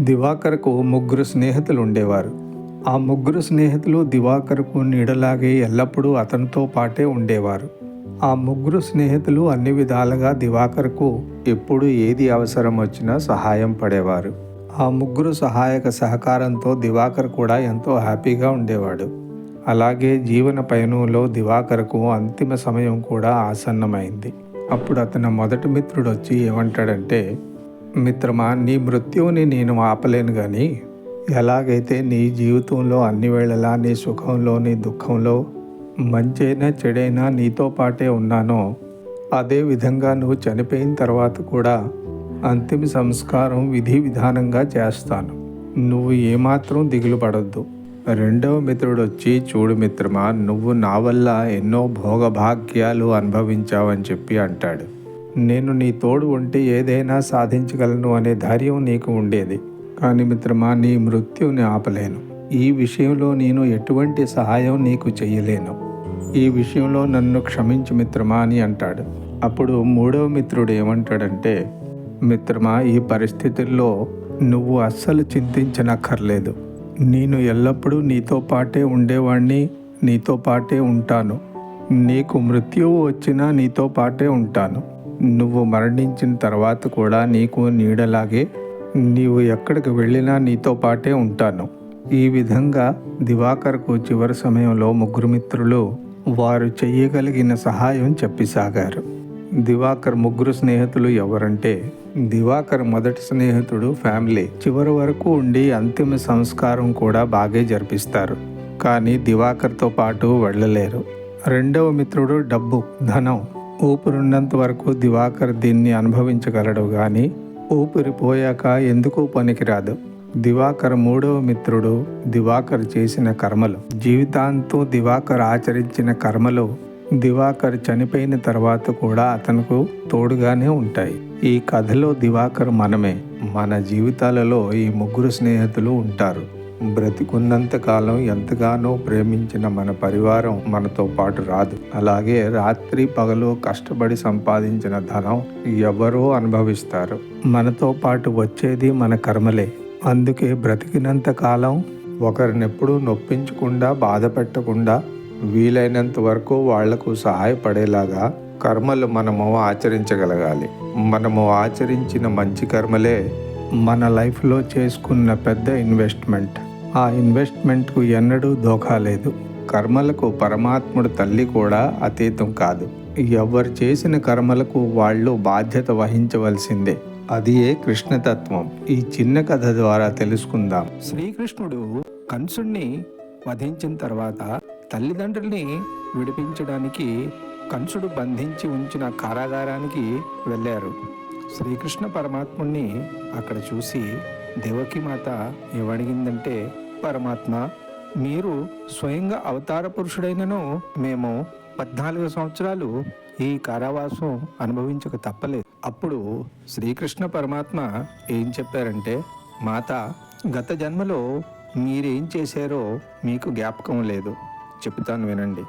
దివాకర్కు ముగ్గురు స్నేహితులు ఉండేవారు ఆ ముగ్గురు స్నేహితులు దివాకర్కు నీడలాగే ఎల్లప్పుడూ అతనితో పాటే ఉండేవారు. ఆ ముగ్గురు స్నేహితులు అన్ని విధాలుగా దివాకర్కు ఎప్పుడు ఏది అవసరం వచ్చినా సహాయం పడేవారు. ఆ ముగ్గురు సహాయక సహకారంతో దివాకర్ కూడా ఎంతో హ్యాపీగా ఉండేవాడు. అలాగే జీవన పయనంలో దివాకర్కు అంతిమ సమయం కూడా ఆసన్నమైంది. అప్పుడు అతని మొదటి మిత్రుడు వచ్చి ఏమంటాడంటే మిత్రమా నీ మృత్యువుని నేను ఆపలేను కానీ ఎలాగైతే నీ జీవితంలో అన్ని వేళలా నీ సుఖంలో నీ దుఃఖంలో మంచైనా చెడైనా నీతో పాటే ఉన్నానో అదే విధంగా నువ్వు చనిపోయిన తర్వాత కూడా అంతిమ సంస్కారం విధి విధానంగా చేస్తాను. నువ్వు ఏమాత్రం దిగులు పడద్దు. రెండవ మిత్రుడు వచ్చి చూడు మిత్రమా నువ్వు నా వల్ల ఎన్నో భోగభాగ్యాలు అనుభవించావని చెప్పి అంటాడు. నేను నీ తోడు ఉంటే ఏదైనా సాధించగలను అనే ధైర్యం నీకు ఉండేది. కానీ మిత్రమా నీ మృత్యుని ఆపలేను. ఈ విషయంలో నేను ఎటువంటి సహాయం నీకు చేయలేను ఈ విషయంలో నన్ను క్షమించు మిత్రమా అని అంటాడు. అప్పుడు మూడవ మిత్రుడు ఏమంటాడంటే మిత్రమా ఈ పరిస్థితుల్లో నువ్వు అస్సలు చింతించనక్కర్లేదు. నేను ఎల్లప్పుడూ నీతో పాటే ఉండేవాణ్ణి నీతో పాటే ఉంటాను. నీకు మృత్యువు వచ్చినా నీతో పాటే ఉంటాను. నువ్వు మరణించిన తర్వాత కూడా నీకు నీడలాగే నీవు ఎక్కడికి వెళ్ళినా నీతో పాటే ఉంటాను. ఈ విధంగా దివాకర్కు చివరి సమయంలో ముగ్గురు మిత్రులు వారు చెయ్యగలిగిన సహాయం చెప్పిసాగారు. దివాకర్ ముగ్గురు స్నేహితులు ఎవరంటే దివాకర్ మొదటి స్నేహితుడు ఫ్యామిలీ. చివరి వరకు ఉండి అంతిమ సంస్కారం కూడా బాగే జరిపిస్తారు. కానీ దివాకర్తో పాటు వెళ్ళలేరు. రెండవ మిత్రుడు డబ్బు ధనం. ఊపిరున్నంత వరకు దివాకర్ దీన్ని అనుభవించగలడు కానీ ఊపిరి పోయాక ఎందుకు పనికిరాదు. దివాకర్ మూడవ మిత్రుడు దివాకర్ చేసిన కర్మలు. జీవితాంతం దివాకర్ ఆచరించిన కర్మలు దివాకర్ చనిపోయిన తర్వాత కూడా అతనుకు తోడుగానే ఉంటాయి. ఈ కథలో దివాకర్ మనమే. మన జీవితాలలో ఈ ముగ్గురు స్నేహితులు ఉంటారు. బ్రతికున్నంత కాలం ఎంతగానో ప్రేమించిన మన పరివారం మనతో పాటు రాదు. అలాగే రాత్రి పగలు కష్టపడి సంపాదించిన ధనం ఎవరో అనుభవిస్తారు. మనతో పాటు వచ్చేది మన కర్మలే. అందుకే బ్రతికినంత కాలం ఒకరినెప్పుడూ నొప్పించకుండా బాధ పెట్టకుండా వీలైనంత వరకు వాళ్ళకు సహాయపడేలాగా కర్మలు మనము ఆచరించగలగాలి. మనము ఆచరించిన మంచి కర్మలే మన లైఫ్లో చేసుకున్న పెద్ద ఇన్వెస్ట్మెంట్. ఆ ఇన్వెస్ట్మెంట్కు ఎన్నడూ దోఖా లేదు. కర్మలకు పరమాత్ముడు తల్లి కూడా అతీతం కాదు. ఎవరు చేసిన కర్మలకు వాళ్ళు బాధ్యత వహించవలసిందే. అది ఏ కృష్ణతత్వం. ఈ చిన్న కథ ద్వారా తెలుసుకుందాం. శ్రీకృష్ణుడు కంసుణ్ణి వధించిన తర్వాత తల్లిదండ్రుల్ని విడిపించడానికి కంసుడు బంధించి ఉంచిన కారాగారానికి వెళ్ళారు. శ్రీకృష్ణ పరమాత్ముణ్ణి అక్కడ చూసి దేవకి మాత ఏమడిగిందంటే పరమాత్మ మీరు స్వయంగా అవతార పురుషుడైనను మేము పద్నాలుగు సంవత్సరాలు ఈ కారావాసం అనుభవించక తప్పలేదు. అప్పుడు శ్రీకృష్ణ పరమాత్మ ఏం చెప్పారంటే మాత గత జన్మలో మీరేం చేశారో మీకు జ్ఞాపకం లేదు. చెప్తాను వినండి.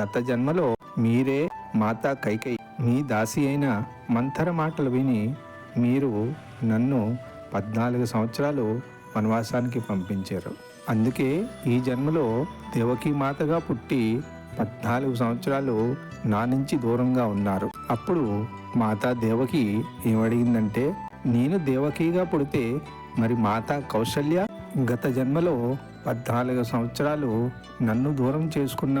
గత జన్మలో మీరే మాతా కైకై మీ దాసి అయిన మంతర మాటలు విని మీరు నన్ను పద్నాలుగు సంవత్సరాలు వనవాసానికి పంపించారు. అందుకే ఈ జన్మలో దేవకీ మాతగా పుట్టి పద్నాలుగు సంవత్సరాలు నా నుంచి దూరంగా ఉన్నారు. అప్పుడు మాతా దేవకి ఏమడిగిందంటే నేను దేవకిగా పుడితే మరి మాతా కౌశల్య గత జన్మలో పద్నాలుగు సంవత్సరాలు నన్ను దూరం చేసుకున్న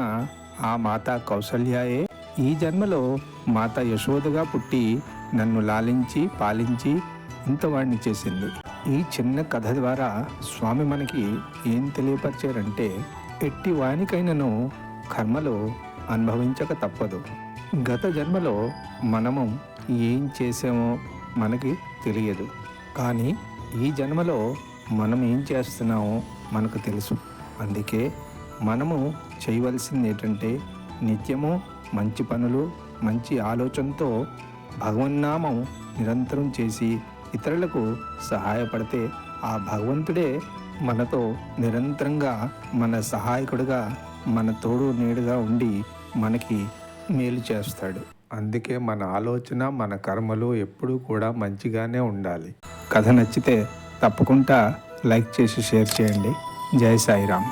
ఆ మాతా కౌశల్యాయే ఈ జన్మలో మాత యశోదగా పుట్టి నన్ను లాలించి పాలించి ఇంతవాణ్ణి చేసింది. ఈ చిన్న కథ ద్వారా స్వామి మనకి ఏం తెలియపరిచారంటే ఎట్టి వానికైనను కర్మలు అనుభవించక తప్పదు. గత జన్మలో మనము ఏం చేసామో మనకి తెలియదు. కానీ ఈ జన్మలో మనం ఏం చేస్తున్నామో మనకు తెలుసు. అందుకే మనము చేయవలసింది ఏంటంటే నిత్యము మంచి పనులు మంచి ఆలోచనతో భగవన్నామం నిరంతరం చేసి ఇతరులకు సహాయపడితే ఆ భగవంతుడే మనతో నిరంతరంగా మన సహాయకుడిగా మన తోడు నీడుగా ఉండి మనకి మేలు చేస్తాడు. అందుకే మన ఆలోచన మన కర్మలు ఎప్పుడూ కూడా మంచిగానే ఉండాలి. కథ నచ్చితే తప్పకుండా లైక్ చేసి షేర్ చేయండి. జై సాయిరామ్.